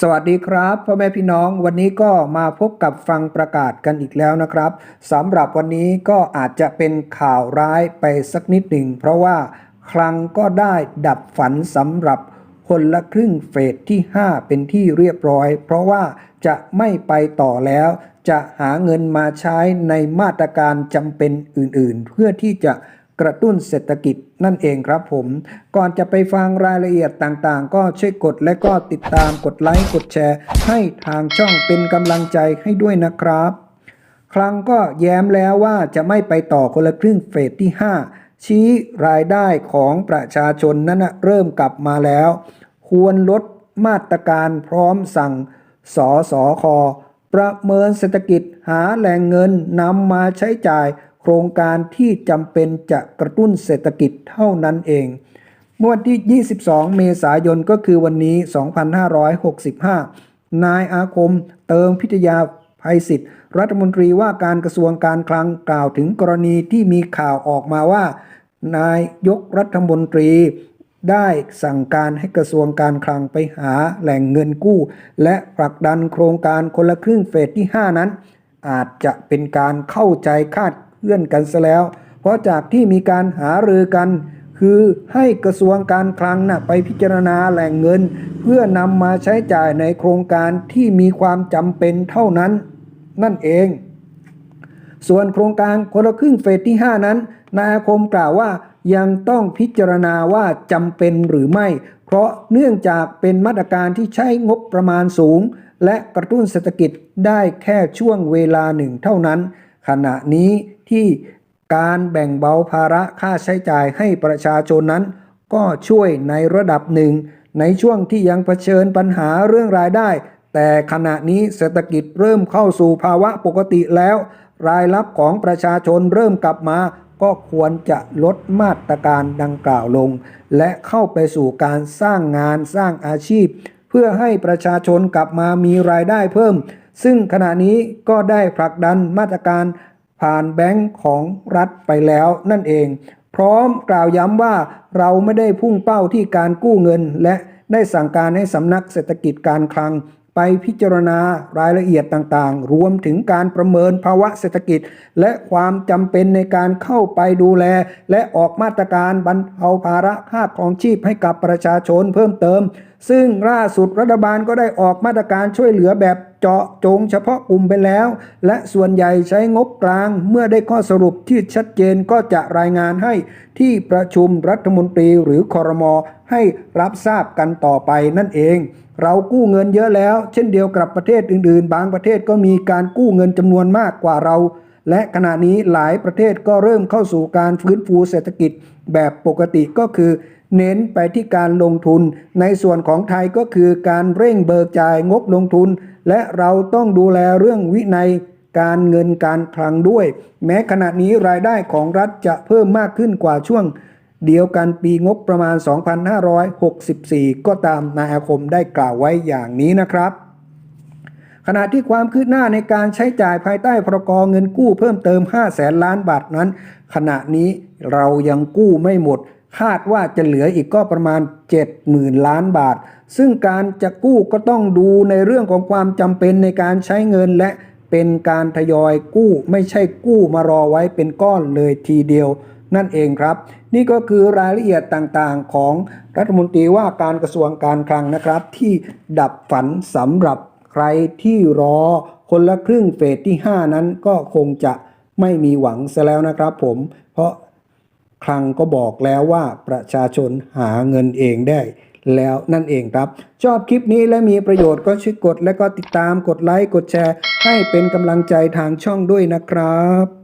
สวัสดีครับพ่อแม่พี่น้องวันนี้ก็มาพบกับฟังประกาศกันอีกแล้วนะครับสำหรับวันนี้ก็อาจจะเป็นข่าวร้ายไปสักนิดหนึ่ง เพราะว่าคลังก็ได้ดับฝันสำหรับคนละครึ่งเฟสที่ 5 เป็นที่เรียบร้อย เพราะว่าจะไม่ไปต่อแล้ว จะหาเงินมาใช้ในมาตรการจำเป็นอื่นๆ เพื่อที่จะ กระตุ้นเศรษฐกิจนั่นเองครับผม ก่อนจะไปฟังรายละเอียดต่างๆ ก็ช่วยกดและก็ติดตามกดไลค์กดแชร์ ให้ทางช่องเป็นกำลังใจให้ด้วยนะครับ ครั้งก็แย้มแล้วว่าจะไม่ไปต่อคนละครึ่งเฟสที่ 5 ชี้รายได้ของประชาชนนั้นนะเริ่มกลับมาแล้ว ควรลดมาตรการพร้อมสั่งสอสอคอประเมินเศรษฐกิจหาแหล่งเงินนำมาใช้จ่าย โครงการที่จำเป็นจะกระตุ้นเศรษฐกิจเท่านั้นเองเมื่อวันที่ 22 เมษายนก็คือวันนี้ 2565 นายอาคมเติมพิทยาภัยศิษย์รัฐมนตรีว่าการกระทรวงการคลังกล่าวถึงกรณีที่มีข่าวออกมาว่า นายยกรัฐมนตรีได้สั่งการให้กระทรวงการคลังไปหาแหล่งเงินกู้ และผลักดันโครงการคนละครึ่งเฟสที่ 5 นั้น อาจจะเป็นการเข้าใจคาด เลื่อนกันซะแล้ว เพราะจากที่มีการหารือกัน คือให้กระทรวงการคลังนะ่ะไปพิจารณาแหล่งเงิน เพื่อนำมาใช้จ่ายในโครงการที่มีความจำเป็นเท่านั้น นั่นเอง ส่วนโครงการคนละครึ่งเฟสที่ 5 นั้น นายคมกล่าวว่ายังต้องพิจารณาว่าจำเป็นหรือไม่ เพราะเนื่องจากเป็นมาตรการที่ใช้งบประมาณสูง และกระตุ้นเศรษฐกิจได้แค่ช่วงเวลาหนึ่งเท่านั้น ขณะนี้ที่การแบ่งเบาภาระค่าใช้จ่ายให้ประชาชนนั้น ก็ช่วยในระดับหนึ่ง ในช่วงที่ยังเผชิญปัญหาเรื่องรายได้ แต่ขณะนี้เศรษฐกิจเริ่มเข้าสู่ภาวะปกติแล้ว รายรับของประชาชนเริ่มกลับมา ก็ควรจะลดมาตรการดังกล่าวลง และเข้าไปสู่การสร้างงานสร้างอาชีพ เพื่อให้ประชาชนกลับมามีรายได้เพิ่ม ซึ่งขณะนี้ก็ได้ผลักดันมาตรการผ่านแบงก์ของรัฐไปแล้วนั่นเอง พร้อมกล่าวย้ำว่าเราไม่ได้พุ่งเป้าที่การกู้เงิน และได้สั่งการให้สำนักเศรษฐกิจการคลัง ไปพิจารณารายละเอียดต่างๆ รวมถึงการประเมินภาวะเศรษฐกิจ และความจำเป็นในการเข้าไปดูแล และออกมาตรการบรรเทาภาระค่าครองชีพให้กับประชาชนเพิ่มเติม ซึ่งล่าสุดรัฐบาลก็ได้ออกมาตรการช่วยเหลือแบบ เจาะจงเฉพาะกลุ่มไปแล้ว และส่วนใหญ่ใช้งบกลางเมื่อได้ข้อสรุปที่ชัดเจนก็จะรายงานให้ที่ประชุมรัฐมนตรีหรือคอรมอให้รับทราบกันต่อไปนั่นเอง เรากู้เงินเยอะแล้ว เช่นเดียวกับประเทศอื่น ๆ บางประเทศก็มีการกู้เงินจำนวนมากกว่าเรา และขณะนี้หลายประเทศก็เริ่มเข้าสู่การฟื้นฟูเศรษฐกิจแบบปกติก็คือเน้นไปที่การลงทุน ในส่วนของไทยก็คือการเร่งเบิกจ่ายงบลงทุน และเราต้องดูแลเรื่องวินัยการเงินการคลังด้วย แม้ขณะนี้รายได้ของรัฐจะเพิ่มมากขึ้นกว่าช่วง เดียวกันปีงบประมาณ 2564 ก็ตามนายอาคมได้กล่าวไว้อย่างนี้นะครับ ขณะที่ความคืบหน้าในการใช้จ่ายภายใต้พรกรเงินกู้เพิ่มเติม 5 แสนล้านบาทนั้น ขณะนี้เรายังกู้ไม่หมด คาดว่าจะเหลืออีกก็ประมาณ 70,000 ล้านบาท ซึ่งการจะกู้ก็ต้องดูในเรื่องของความจำเป็นในการใช้เงินและเป็นการทยอยกู้ไม่ใช่กู้มารอไว้เป็นก้อนเลยทีเดียว นั่นเองครับ นี่ก็คือรายละเอียดต่างๆของรัฐมนตรีว่าการกระทรวงการคลังนะครับ ที่ดับฝันสำหรับใครที่รอคนละครึ่งเฟสที่ 5 นั้นก็คงจะไม่มีหวังซะแล้วนะครับผมเพราะ คลังก็บอกแล้วว่าประชาชนหาเงินเองได้แล้วนั่นเองครับ ชอบคลิปนี้และมีประโยชน์ก็ช่วยกดและก็ติดตามกดไลค์กดแชร์ ให้เป็นกำลังใจทางช่องด้วยนะครับ